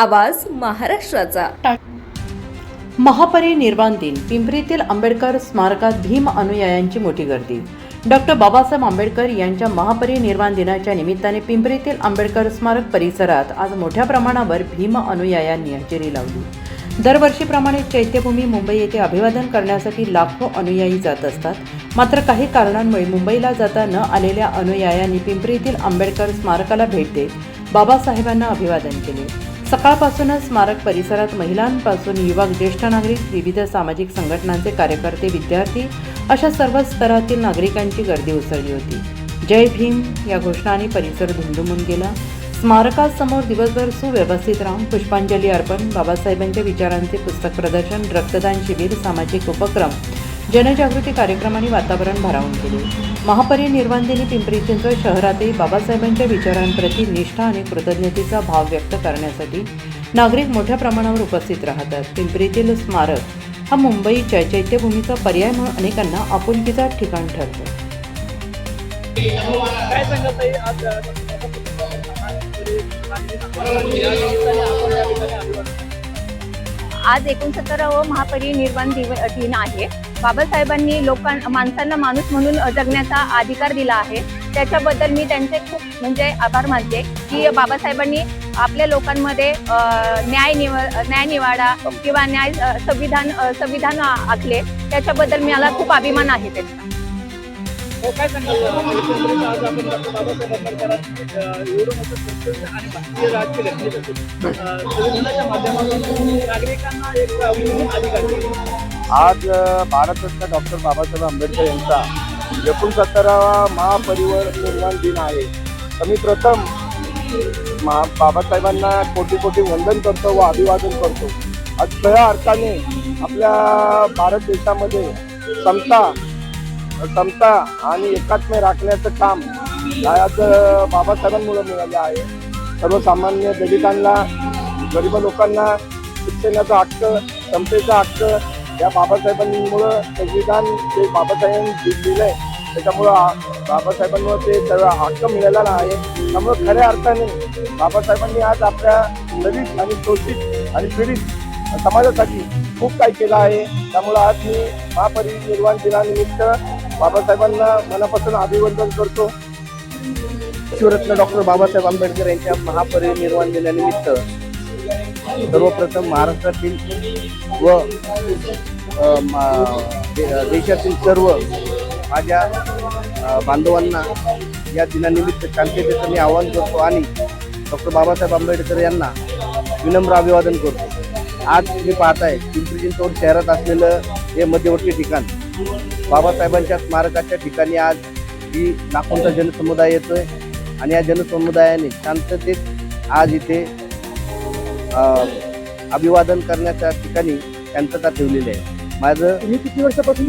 आवाज महाराष्ट्राचा. महापरिनिर्वाण दिन. पिंपरीतील आंबेडकर स्मारकात भीम अनुयायांची मोठी गर्दी. डॉक्टर बाबासाहेब आंबेडकर यांच्या महापरिनिर्वाण दिनाच्या निमित्ताने पिंपरीतील आंबेडकर स्मारक परिसरात आज मोठ्या प्रमाणावर भीम अनुयायांनी हजेरी लावली. दरवर्षीप्रमाणे चैत्यभूमी मुंबई येथे अभिवादन करण्यासाठी लाखो अनुयायी जात असतात. मात्र काही कारणांमुळे मुंबईला जाता न आलेल्या अनुयायांनी पिंपरीतील आंबेडकर स्मारकाला भेट देत बाबासाहेबांना अभिवादन केले. सकाळपासूनच स्मारक परिसरात महिलांपासून युवक ज्येष्ठ नागरिक विविध सामाजिक संघटनांचे कार्यकर्ते विद्यार्थी अशा सर्व स्तरातील नागरिकांची गर्दी उसळली होती. जय भीम या घोषणाने परिसर धुमधुमून गेला. स्मारकासमोर दिवसभर सुव्यवस्थित राहून पुष्पांजली अर्पण बाबासाहेबांच्या विचारांचे पुस्तक प्रदर्शन रक्तदान शिबिर सामाजिक उपक्रम जनजागृती कार्यक्रमांनी वातावरण भारावून गेले महापरिनिर्वाण दिनी पिंपरी चिंचवड शहरातही बाबासाहेबांच्या विचारांप्रती निष्ठा आणि कृतज्ञतेचा भाव व्यक्त करण्यासाठी नागरिक मोठ्या प्रमाणावर उपस्थित राहतात. पिंपरीतील स्मारक हा मुंबईच्या चैत्यभूमीचा पर्याय म्हणून अनेकांना आपुलकीचा ठिकाण ठरतो. आज एकोणसत्तरावं महापरिनिर्वाण दिन आहे. बाबासाहेबांनी लोकां माणसांना माणूस म्हणून जगण्याचा अधिकार दिला आहे. त्याच्याबद्दल मी त्यांचे खूप म्हणजे आभार मानते की बाबासाहेबांनी आपल्या लोकांमध्ये न्याय निव न्याय निवाडा किंवा न्याय संविधान संविधान आखले. त्याच्याबद्दल मला खूप अभिमान आहे त्याचा. हो, काय सांगाल? आज आपण डॉक्टर बाबासाहेब एवढं मोठं आणि भारतीय माध्यमातून नागरिकांना एक अधिकार आज भारतरत्न डॉक्टर बाबासाहेब आंबेडकर यांचा एकोणसत्तरावा महापरिवर निर्माण दिन आहे. तर मी प्रथम महा बाबासाहेबांना कोटी कोटी वंदन करतो व अभिवादन करतो. आज खऱ्या अर्थाने आपल्या भारत देशामध्ये समता समता आणि एकात्म्य राखण्याचं काम आज बाबासाहेबांमुळे मिळालं आहे. सर्वसामान्य दलितांना गरीब लोकांना शिक्षणाचा हक्क क्षमतेचा हक्क या बाबासाहेबांमुळं संविधान जे बाबासाहेबांनी दिलं आहे त्याच्यामुळं आ- बाबासाहेबांमुळं ते सर्व हक्क मिळालेला आहे. त्यामुळं खऱ्या अर्थाने बाबासाहेबांनी आज आपल्या दलित आणि शोषित आणि पीडित समाजासाठी खूप काही केलं आहे. त्यामुळं आज मी महापरिनिर्वाण दिनानिमित्त बाबासाहेबांना मनापासून अभिवंदन करतो. शिवरत्न डॉक्टर बाबासाहेब आंबेडकर यांच्या महापरिनिर्वाण दिनानिमित्त सर्वप्रथम महाराष्ट्रातील व मा- दे- देशातील सर्व माझ्या बांधवांना या दिनानिमित्त शांततेचं मी आवाहन करतो आणि डॉक्टर बाबासाहेब आंबेडकर यांना विनम्र अभिवादन करतो. आज तुम्ही पाहताय पिंपरी चिंचवड शहरात असलेलं हे मध्यवर्ती ठिकाण. बाबासाहेबांच्या स्मारकाच्या ठिकाणी आज ही लाखोंचा जनसमुदाय येतोय आणि या जनसमुदायाने शांततेत आज इथे अभिवादन करण्याच्या ठिकाणी शांतता ठेवलेली आहे. माझं तुम्ही किती वर्षापासून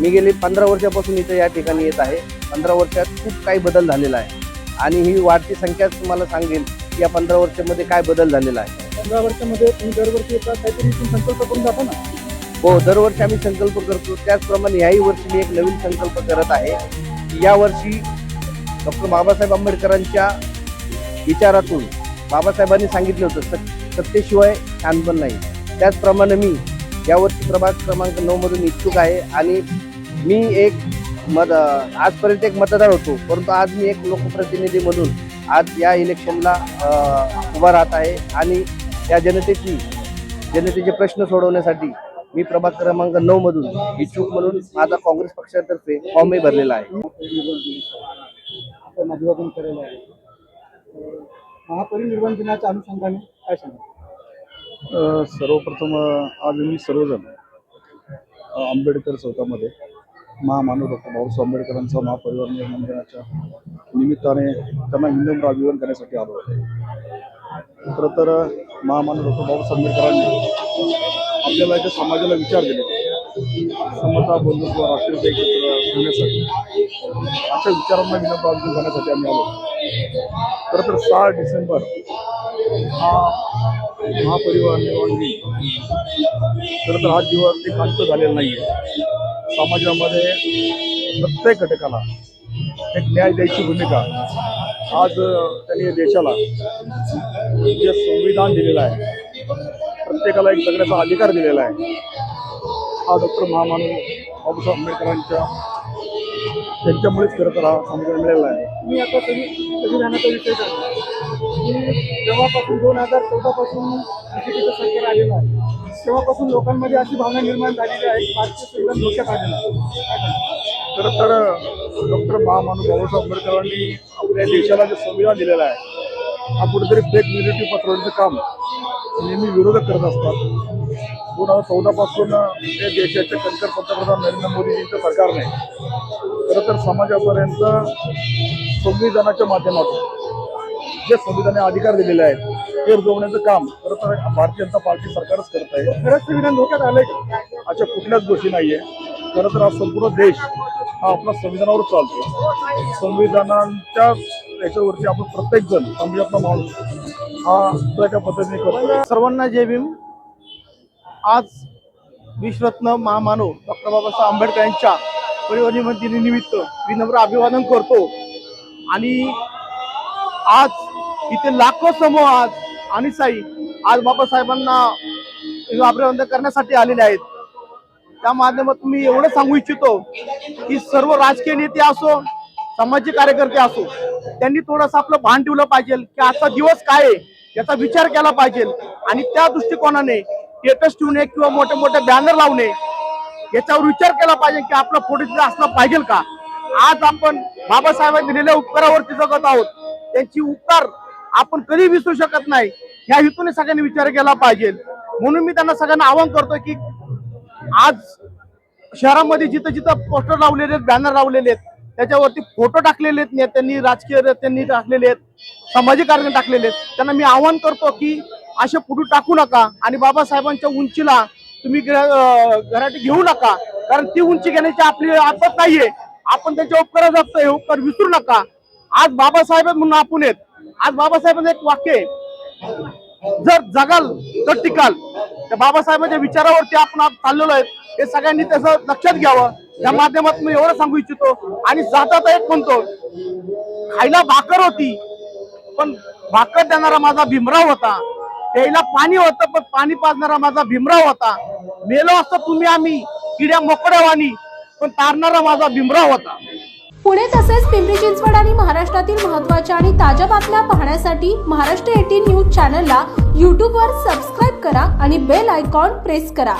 मी गेली पंधरा वर्षापासून इथे या ठिकाणी येत आहे. पंधरा वर्षात खूप काही बदल झालेला आहे. आणि ही वाढती संख्याच तुम्हाला सांगेल की या पंधरा वर्षामध्ये काय बदल झालेला आहे. पंधरा वर्षामध्ये तुम्ही दरवर्षी येतात काहीतरी संकल्प करून जाता ना. हो दरवर्षी आम्ही संकल्प करतो. त्याचप्रमाणे याही वर्षी मी एक नवीन संकल्प करत आहे. या यावर्षी डॉक्टर बाबासाहेब आंबेडकरांच्या विचारातून बाबासाहेबांनी सांगितलं होतं सत सत्तेशिवाय शानपण नाही. त्याचप्रमाणे मी यावर्षी प्रभाग क्रमांक नऊ मधून इच्छुक आहे आणि मी एक मत आजपर्यंत एक मतदार होतो परंतु आज मी एक लोकप्रतिनिधी म्हणून आज या इलेक्शनला उभा राहत आहे आणि या जनतेची जनतेचे प्रश्न सोडवण्यासाठी मी प्रभाग क्रमांक नऊ मधून इच्छुक म्हणून माझा काँग्रेस पक्षातर्फे फॉर्मही भरलेला आहे. आपण अभिवादन केलेलं आहे. महापरिनिर्वाण दिनाच्या अनुषंगाने काय सांगा सर्वप्रथम आज मी सर्वजण आंबेडकर चौकामध्ये महामानव डॉक्टर बाबासाहेब आंबेडकरांचा महापरिवार निर्माण दिनाच्या निमित्ताने त्यांना विनम्र अभिवादन करण्यासाठी आलो आहे खरं तर महामानव डॉक्टर बाबासाहेब आंबेडकरांनी आपल्याला याच्या समाजाला विचार दिले. समता बंधुत्व राष्ट्रीय एकत्र ठेवण्यासाठी अशा विचारांना विनंत अर्जून करण्यासाठी आम्ही आलो. खरं तर सहा डिसेंबर हा महापरिवार निर्माण दिन. खरं तर हा दिवस ते अंत झालेला नाही आहे समाजामध्ये प्रत्येक घटकाला एक न्याय द्यायची भूमिका. आज त्यांनी देशाला जे संविधान दिलेलं आहे प्रत्येकाला एक जगण्याचा अधिकार दिलेला आहे. हा डॉक्टर महामानव बाबासाहेब आंबेडकरांच्या त्यांच्यामुळेच खरं तर हा संविधान मिळालेला आहे. मी आता संवि- संविधानाचा विषय करतो की जेव्हापासून दोन हजार चौदापासून बीजेपीचं सरकार आलेलं आहे तेव्हापासून लोकांमध्ये अशी भावना निर्माण झालेली आहे की भारतीय संविधान धोक्यात आलेलं आहे? खरं तर डॉक्टर महामानव बाबासाहेब आंबेडकरांनी आपल्या देशाला जे संविधान दिलेलं आहे हा कुठेतरी फेक निगेटिव्ह पसरवण्याचं काम. नेहमी विरोधक करत असतात. दोन हजार चौदापासून ते देशाचे कणकर पंतप्रधान नरेंद्र मोदीजींच्या सरकारने खरं तर समाजापर्यंत संविधानाच्या माध्यमातून जे संविधानाने अधिकार दिलेले आहेत ते रुजवण्याचं काम खरं तर भारतीय जनता पार्टी सरकारच करत आहे. खरंच संविधान धोक्यात आलंय का? अशा कुठल्याच गोष्टी नाहीये. खरं तर हा संपूर्ण देश हा आपला संविधानावर चालतो संविधानाच्या याच्यावरती आपण प्रत्येक जण समाजातला माणूस. हा त्या पद्धतीने करतो सर्वांना जय भीम. आज विश्वरत्न महामानव डॉक्टर बाबासाहेब आंबेडकर यांच्या परिवर्तन दिनानिमित्त विनम्र अभिवादन करतो. आणि आज इथे लाखो समूह आज आणि साई आज बाबासाहेबांना अभिवादन करण्यासाठी आलेले आहेत. त्या माध्यमातून मी एवढं सांगू इच्छितो की सर्व राजकीय नेते असो सामाजिक कार्यकर्ते असो त्यांनी थोडंसं आपलं भान ठेवलं पाहिजे की आजचा दिवस काय आहे याचा विचार केला पाहिजे. आणि त्या दृष्टिकोनाने स्टेटस ठेवणे किंवा मोठे मोठे बॅनर लावणे याच्यावर विचार केला पाहिजे की आपला फोटो तिथे असला पाहिजे का? आज आपण बाबासाहेबांनी दिलेल्या उपकारावरती जगत आहोत. त्यांची उपकार आपण कधी विसरू शकत नाही. ह्या हेतूने सगळ्यांनी विचार केला पाहिजे. म्हणून मी त्यांना सगळ्यांना आवाहन करतो की आज शहरामध्ये जिथं जिथं पोस्टर लावलेले आहेत बॅनर लावलेले आहेत त्याच्यावरती फोटो टाकलेले आहेत नेत्यांनी राजकीय नेत्यांनी टाकलेले आहेत सामाजिक कार्य टाकलेले आहेत. त्यांना मी आवाहन करतो की असे फोटो टाकू नका आणि बाबासाहेबांच्या उंचीला तुम्ही घराटी घेऊ नका. कारण ती उंची घेण्याची आपली आपत नाहीये. आपण त्यांच्या उपकार जपतो हे उपकार विसरू नका. आज बाबासाहेब म्हणून आपण आहेत. आज बाबासाहेबांचं एक वाक्य आहे. जर जगाल तर टिकाल त्या बाबासाहेबांच्या विचारावरती आपण चाललेलो आहे हे सगळ्यांनी त्याचं लक्षात घ्यावं. या माध्यमातून मी एवढं सांगू इच्छितो. आणि जाता एक म्हणतो खायला भाकर होती पण भाकर देणारा माझा भीमराव होता. प्यायला पाणी होतं पण पाणी पाजणारा माझा भीमराव होता. मेलो असतो तुम्ही आम्ही किड्या मोकड्यावानी पण तारणारा माझा भीमराव होता. पुणे तसेच पिंपरी चिंचवड आणि महाराष्ट्रातील महत्त्वाच्या आणि ताज्या बातम्या पाहण्यासाठी महाराष्ट्र एटीन न्यूज चॅनलला यूट्यूबवर सबस्क्राईब करा आणि बेल आयकॉन प्रेस करा.